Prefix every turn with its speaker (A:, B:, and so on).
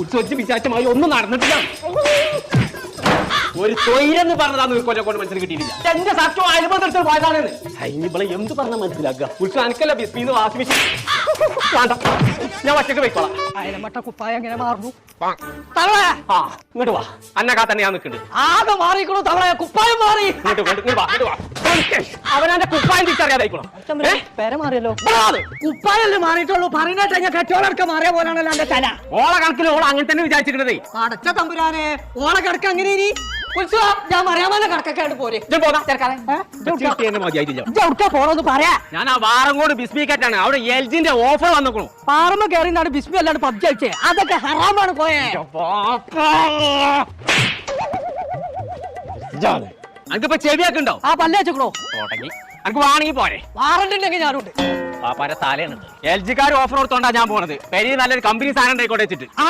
A: ഉത്സവിച്ച് വിചാരിച്ച മാതിരി ഒന്നും നടന്നിട്ടില്ല. ഒരു തൊയിലെന്ന് പറഞ്ഞതാണ് കൊല്ലം കൊണ്ട് മനസ്സിൽ കിട്ടിയിട്ടില്ല. എന്റെ സത്യം അയൽബന്ധത്തിൽ പോയതാണെന്ന്. ഇനിവിടെ എന്ത് പറഞ്ഞാൽ മനസ്സിലാക്കുക? ഉത്സവം എനിക്കല്ല ബിസ്മിന്ന് മെഷീൻ വേണ്ട ഞാൻ ഒറ്റയ്ക്ക് പോയിക്കോളാം.
B: അയലമട്ട കുപ്പായ എങ്ങനെ മാറുന്നു?
A: ആ ഇങ്ങോട്ട് വാ. അന്നക്കാ തന്നെ ഞാൻ നിൽക്കുന്നുണ്ട്.
B: ആകെ മാറിക്കണു തവളെ കുപ്പായം മാറി.
A: ഇങ്ങോട്ട് വാ ഇങ്ങോട്ട് വാ. അവനെ കുപ്പായം തിരിച്ചറിയാതായിക്കോളാം.
B: മാറിയല്ലോ. കുപ്പായല്ലേ മാറിയിട്ടുള്ളൂ. പറഞ്ഞിട്ട് ഞാൻ കച്ചവടമൊക്കെ മാറിയ പോലാണല്ലോ എന്റെ തല.
A: ഓള കണക്കിൽ ഓള അങ്ങനെ തന്നെ വിചാരിച്ചിരുന്നതേ
B: അടച്ച തമ്പുരാനെ ഓളെ കിടക്ക അങ്ങനെ ഇനി? ഞാൻ കിടക്കൊക്കെ പോരെ. പോണോന്ന് പറയാ.
A: ഞാൻ ആ വാറങ്കോട് ബിസ്മിക്കാറ്റാണ്. അവിടെ എൽ ജിന്റെ ഓഫർ വന്നിക്കണു.
B: പാറമ്മ കയറി നാട് ബിസ്മി അല്ലാണ്ട് പബ്ജി അടിച്ചേ അതൊക്കെ ഹറാമാണ് പോയേ.
A: അനക്കിപ്പോ ചെവിയൊക്കെ ഉണ്ടോ
B: ആ പല്ല് വെച്ചോ
A: തുടങ്ങി അനക്ക് വാണെങ്കിൽ പോരെ.
B: വാറണ്ട് ഉണ്ടെങ്കിൽ ഞാനുണ്ട്.
A: പാപ്പാരെ തലയാണ് എൽ ജിക്കാർ ഓഫർ കൊടുത്തോണ്ടാ ഞാൻ പോണത്. പെരി നല്ലൊരു കമ്പനി സാധനം ഉണ്ടായിക്കോട്ടെ വെച്ചിട്ട്
B: ആ